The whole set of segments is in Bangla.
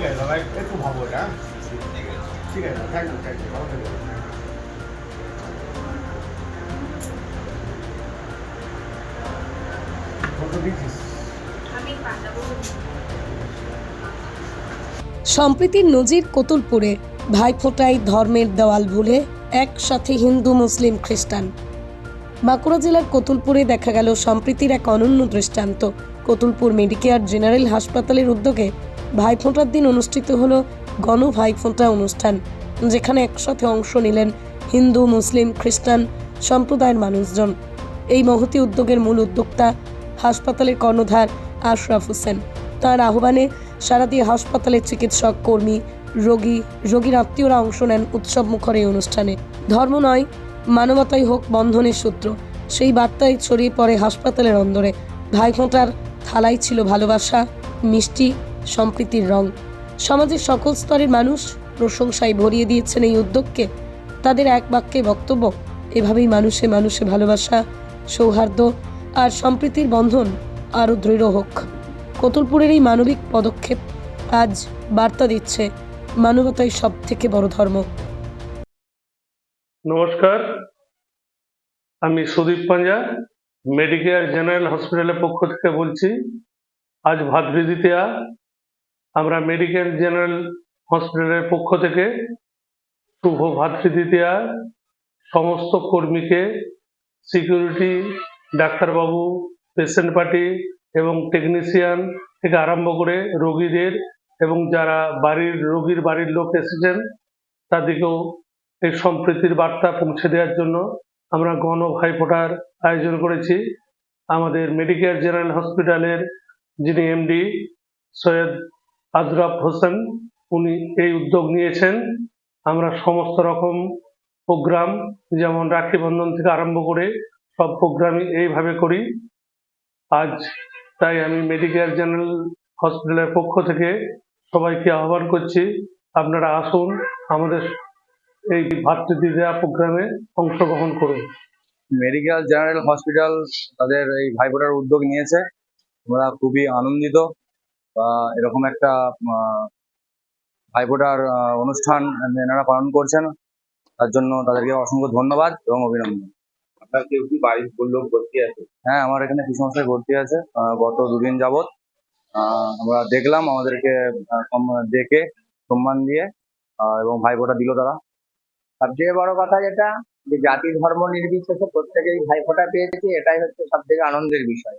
ঠিক আছে দাদা একটু ভাবো এটা হ্যাঁ? ঠিক আছে থ্যাংক ইউ থ্যাংক ইউ সম্প্রীতির নজির কতুলপুরে ভাইফোঁটায় ধর্মের দেওয়াল ভুলে একসাথে হিন্দু মুসলিম খ্রিস্টান। বাঁকুড়া জেলার কতুলপুরে দেখা গেল সম্প্রীতির এক অনন্য দৃষ্টান্ত। কতুলপুর মেডিকেয়ার জেনারেল হাসপাতালের উদ্যোগে ভাইফোঁটার দিন অনুষ্ঠিত হলো গণ ভাইফোঁটা অনুষ্ঠান, যেখানে একসাথে অংশ নিলেন হিন্দু, মুসলিম, খ্রিস্টান সম্প্রদায়ের মানুষজন। এই মহতি উদ্যোগের মূল উদ্যোক্তা হাসপাতালের কর্ণধার আশরাফ হোসেন। তার আহ্বানে সারা দিয়ে হাসপাতালের চিকিৎসক, কর্মী, রোগী, রোগীর আত্মীয়রা অংশ নেন উৎসব মুখর এই অনুষ্ঠানে। ধর্ম নয়, মানবতাই হোক বন্ধনের সূত্র। সেই বার্তায় ছড়িয়ে পড়ে হাসপাতালের অন্দরে। ভাইফোঁটার থালাই ছিল ভালোবাসা, মিষ্টি সম্প্রীতির রং। সমাজের সকল স্তরের মানুষ প্রশংসায় ভরিয়ে দিয়েছেন এই উদ্যোগকে। তাদের এক বাক্যে বক্তব্য, এভাবেই মানুষে মানুষে ভালোবাসা, সৌহার্দ্য আর সম্প্রীতির বন্ধন আরও দৃঢ় হোক। কতুলপুরের এই মানবিক পদক্ষেপ আজ বার্তা দিচ্ছে মানবতাই সব থেকে বড় ধর্ম। নমস্কার, আমি সুদীপ পাঞ্জা, মেডিকেয়ার জেনারেল হসপিটালের পক্ষ থেকে বলছি, আজ ভাতৃদ্বিতীয়া আমরা মেডিকেল জেনারেল হসপিটালের পক্ষ থেকে শুভ ভাতৃদ্বিতীয়া, সমস্ত কর্মীকে, সিকিউরিটি, ডাক্তারবাবু, পেশেন্ট পার্টি এবং টেকনিশিয়ান থেকে আরম্ভ করে রোগীদের এবং যারা বাড়ির, রোগীর বাড়ির লোক এসেছেন, তাদেরকেও এই সম্প্রীতির বার্তা পৌঁছে দেওয়ার জন্য আমরা গণ ভাইফোঁটার আয়োজন করেছি। আমাদের মেডিকেয়ার জেনারেল হসপিটালের যিনি এমডি, সৈয়দ আজরাফ হোসেন, উনি এই উদ্যোগ নিয়েছেন। আমরা সমস্ত রকম প্রোগ্রাম, যেমন রাখি বন্ধন থেকে আরম্ভ করে সব প্রোগ্রামই এইভাবে করি। আজ তাই আমি মেডিকেয়ার জেনারেল হসপিটালের পক্ষ থেকে সবাইকে আহ্বান করছি, আপনারা আসুন আমাদের এই ভাতৃদ্বিতীয়া প্রোগ্রামে অংশগ্রহণ করুন। মেডিকেল জেনারেল হসপিটাল তাদের এই ভাইফোঁটার উদ্যোগ নিয়েছে। আমরা খুবই আনন্দিত। এরকম একটা আহ, ভাইফোঁটার আহ, অনুষ্ঠান এনারা পালন করছেন তার জন্য তাদেরকে অসংখ্য ধন্যবাদ এবং অভিনন্দন। আপনার কেউ কি বাড়ির লোক ভর্তি আছে? হ্যাঁ আমার এখানে কিছু সমস্যায় ভর্তি আছে আহ, গত দুদিন যাবৎ। আহ, আমরা দেখলাম আমাদেরকে ডেকে সম্মান দিয়ে আহ, এবং ভাইফোঁটা দিল তারা। সবচেয়ে বড় কথা যেটা যে জাতি ধর্ম নির্বিশেষে প্রত্যেকেই ভাইফোঁটা পেয়েছে এটাই হচ্ছে সব থেকে আনন্দের বিষয়।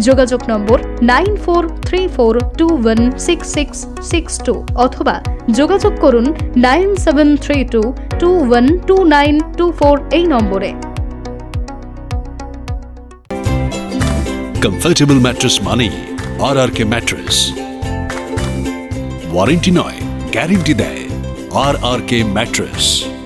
যোগাযোগ number nine four three four two one six six six two অথবা যোগাযোগ করুন nine seven three two two one two nine two four এই নম্বরে। কমফোর্টেবল ম্যাট্রেস মানেই R R K mattress warranty নয় গ্যারেন্টি দেয় আর আর কে ম্যাট্রেস